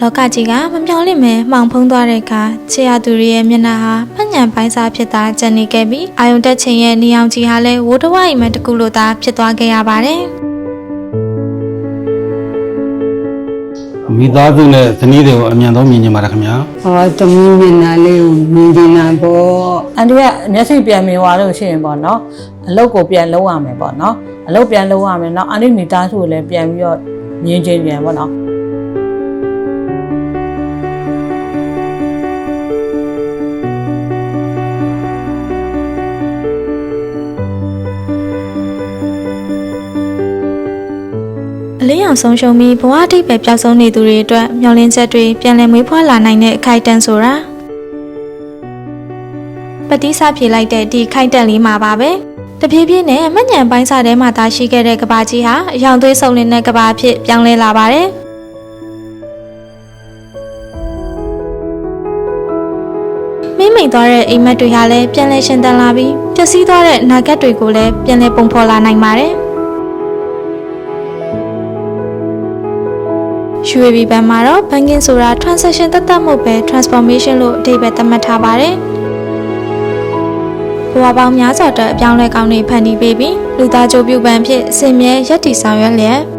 လောကကြီးကမပြောင်းလဲမဲမှောင်ဖုံးသွားတဲ့အခါချေရသူတွေရဲ့မျက်နှာဟာမှညံပိုင်းစားဖြစ်တာကြံနေခဲ့ပြီးအာယုံတက်ခြင်းရဲ့နေအောင်ကြီးဟာလည်းဝိုးတဝိုက်မှတစ်ခုလိုသာဖြစ်သွားခဲ့ရပါတယ်မိသားစုနဲ့ဇနီးတွေကိုအမြန်ဆုံးမြင်ကြပါရခင်ဗျာဟောသမီးမျက်နှာလေးကိုမြင်နေတာပေါ့အန်တီကမျက်စိပြန်မြင်သွားလို့ရှိရင်ပေါ့နော်အလုပ်ကိုပြန်လုပ်ရမယ်ပေါ့နော်အလုပ်ပြန်လုပ်ရမယ်နောက်အန်တီမိသားစုကိုလည်းပြန်ပြီးတော့မြင်ချင်းပြန်ပေါ့နော် အလေးအောင်ဆုံးရှုံးပြီးဘဝအတိတ်ပဲပျောက်ဆုံးနေသူတွေအတွက်မျောလင်းချက်တွေပြန်လည်မွေးဖွားလာနိုင်တဲ့အခိုက်အတန့်ဆိုတာပတိစဖြေလိုက်တဲ့ဒီခိုက်တန့်လေးမှာပါပဲတပြေးပြေးနဲ့မညံပိုင်းစားထဲမှာသာရှိခဲ့တဲ့ကဘာကြီးဟာအယောင်သွေးဆုံနေတဲ့ကဘာအဖြစ်ပြောင်းလဲလာပါတယ်မိမ့်မိန်သွားတဲ့အိမ်မက်တွေဟာလည်းပြန်လဲရှင်သန်လာပြီးပျက်စီးသွားတဲ့အနာဂတ်တွေကိုလည်းပြန်လဲပုံဖော်လာနိုင်ပါတယ် UAV ဘန်မှာတော့ banking ဆိုတာ transaction တသက်မဟုတ်ပဲ transformation လို့အဓိပ္ပာယ်သတ်မှတ်ထားပါတယ်။ဘဝပေါင်းများစွာအတွက်အပြောင်းလဲကောင်းတွေဖန်တီးပေးပြီးလူသားကြိုးပြုပန်ဖြစ်အစင်မြဲရက်တည်ဆောင်ရွက်လျက်